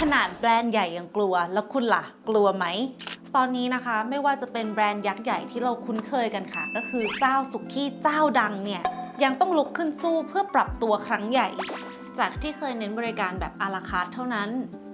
ขนาดแบรนด์ใหญ่ยังกลัว แล้วคุณล่ะ กลัวไหม ตอนนี้นะคะไม่ว่าจะเป็นแบรนด์ยักษ์ใหญ่ที่เราคุ้นเคยกันค่ะ ก็คือเจ้าสุกี้เจ้าดังเนี่ย ยังต้องลุกขึ้นสู้เพื่อปรับตัวครั้งใหญ่ จากที่เคยเน้นบริการแบบอาราคาร์ทเท่านั้น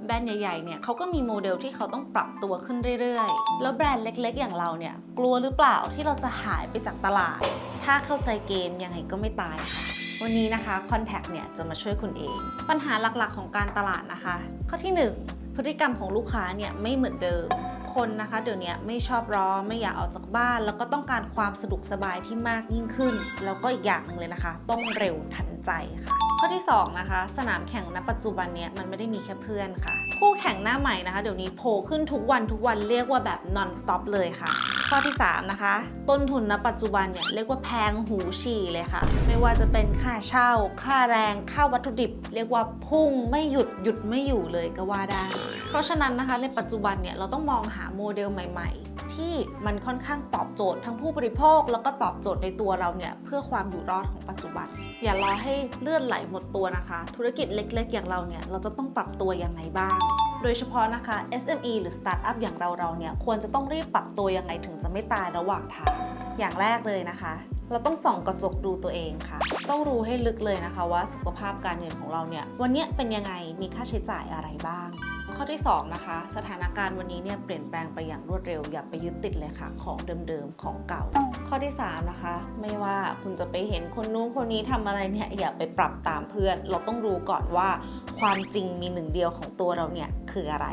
แบรนด์ใหญ่ๆ เนี่ยเขาก็มีโมเดลที่เขาต้องปรับตัวขึ้นเรื่อยๆ แล้วแบรนด์เล็กๆ อย่างเราเนี่ยกลัวหรือเปล่าที่เราจะหายไปจากตลาด ถ้าเข้าใจเกมยังไงก็ไม่ตายค่ะวันนี้นะคะ Contact เนี่ยจะมาช่วยคุณเอง ปัญหาหลักๆของการตลาดนะคะ ข้อที่ 1 พฤติกรรมของลูกค้าเนี่ยไม่เหมือนเดิม คนนะคะ เดี๋ยวนี้ไม่ชอบรอไม่อยากออกจากบ้าน แล้วก็ต้องการความสะดวกสบายที่มากยิ่งขึ้น แล้วก็อีกอย่างหนึ่งเลยนะคะ ต้องเร็วทัน ใจค่ะ ข้อที่2นะคะสนามแข่งณปัจจุบันเนี่ยมันไม่ได้มีแค่เพื่อนค่ะ คู่แข่งหน้าใหม่นะคะ เดี๋ยวนี้โผล่ขึ้นทุกวันทุกวันเรียกว่าแบบ non stop เลยค่ะข้อที่ 3 นะคะ ต้นทุนณปัจจุบันเนี่ยเรียกว่าแพงหูฉี่เลยค่ะ ไม่ว่าจะเป็นค่าเช่า ค่าแรง ค่าวัตถุดิบ เรียกว่าพุ่งไม่หยุดหยุดไม่อยู่เลยก็ว่าได้ เพราะฉะนั้นนะคะในปัจจุบันเนี่ยเราต้องมองหาโมเดลใหม่ ๆ ที่มันค่อนข้างตอบโจทย์ทั้งผู้บริโภค แล้วก็ตอบโจทย์ในตัวเราเนี่ยเพื่อความอยู่รอดของปัจจุบัน อย่ารอให้เลื่อนไหลหมดตัวนะคะ ธุรกิจเล็กๆ อย่างเราเนี่ยเราจะต้องปรับตัวยังไงบ้าง โดยเฉพาะนะคะ SME หรือ Startup อย่างเราเราเนี่ยควรจะต้องรีบปรับตัวยังไงถึงจะไม่ตายระหว่างทาง อย่างแรกเลยนะคะ เราต้องส่องกระจกดูตัวเองค่ะ ต้องรู้ให้ลึกเลยนะคะว่าสุขภาพการเงินของเราเนี่ยวันนี้เป็นยังไงมีค่าใช้จ่ายอะไรบ้าง ข้อที่2นะคะสถานการณ์วันนี้เนี่ยเปลี่ยนแปลงไปอย่างรวดเร็ว อย่าไปยึดติดเลยค่ะ ของเดิมๆของเก่า ข้อที่3นะคะไม่ว่าคุณจะไปเห็นคนนู้นคนนี้ทำอะไรเนี่ยอย่าไปปรับตามเพื่อน เราต้องรู้ก่อนว่าความจริงมีหนึ่งเดียวของตัวเราเนี่ยคืออะไร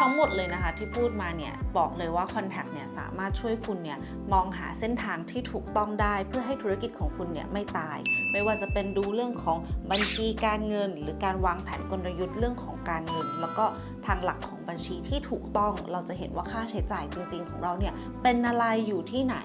ทั้งหมดเลยนะคะที่พูดมาเนี่ยบอกเลยว่า Contact เนี่ยสามารถช่วยคุณเนี่ยมองหาเส้นทางที่ถูกต้องได้ เพื่อให้ธุรกิจของคุณเนี่ยไม่ตาย ไม่ว่าจะเป็นดูเรื่องของบัญชีการเงิน หรือการวางแผนกลยุทธ์เรื่องของการเงิน แล้วก็ทางหลักของบัญชีที่ถูกต้องเราจะเห็นว่าค่าใช้จ่ายจริง ๆ ของเราเนี่ยเป็นอะไรอยู่ที่ไหน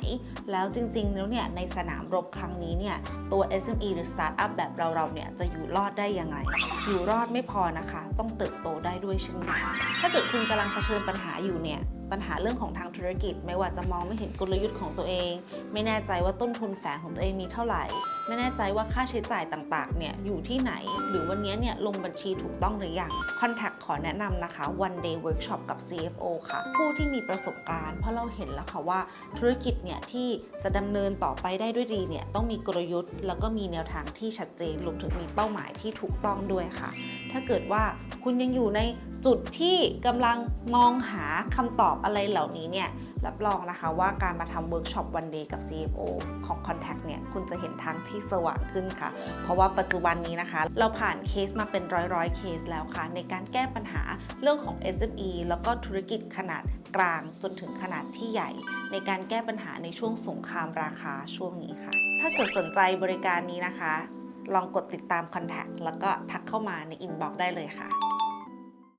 แล้วจริงๆแล้วเนี่ยในสนามรบครั้งนี้เนี่ยตัว SME หรือ Startup แบบเราๆเนี่ยจะอยู่รอดได้ยังไง อยู่รอดไม่พอนะคะ ต้องเติบโตได้ด้วยเช่นกันถ้าเกิดคุณกำลังเผชิญปัญหาอยู่เนี่ย ปัญหาเรื่องของทางธุรกิจ ไม่ว่าจะมองไม่เห็นกลยุทธ์ของตัวเอง ไม่แน่ใจว่าต้นทุนแฝงของตัวเองมีเท่าไหร่ ไม่แน่ใจว่าค่าใช้จ่ายต่างๆ เนี่ยอยู่ที่ไหน หรือวันนี้เนี่ยลงบัญชีถูกต้องหรือยัง Contact ขอแนะนำนะคะ One Day Workshop กับ CFO ค่ะ ผู้ที่มีประสบการณ์ เพราะเราเห็นแล้วค่ะว่าธุรกิจเนี่ยที่จะดำเนินต่อไปได้ด้วยดีเนี่ยต้องมีกลยุทธ์ แล้วก็มีแนวทางที่ชัดเจนรวมถึงมีเป้าหมายที่ถูกต้องด้วยค่ะ ถ้าเกิดว่าคุณยังอยู่ใน จุดที่กำลังมองหาคำตอบอะไรเหล่านี้เนี่ยรับรองนะคะว่าการมาทำเวิร์กช็อปวันเดย์กับ CFO ของ Contact เนี่ยคุณจะเห็นทางที่สว่างขึ้นค่ะ เพราะว่าปัจจุบันนี้นะคะ เราผ่านเคสมาเป็นร้อยร้อยๆเคสแล้วค่ะ ในการแก้ปัญหาเรื่องของ SME แล้วก็ธุรกิจขนาดกลางจนถึงขนาดที่ใหญ่ ในการแก้ปัญหาในช่วงสงครามราคาช่วงนี้ค่ะ ถ้าเกิดสนใจบริการนี้นะคะ ลองกดติดตาม Contact แล้วก็ทักเข้ามาในอินบ็อกซ์ได้เลยค่ะ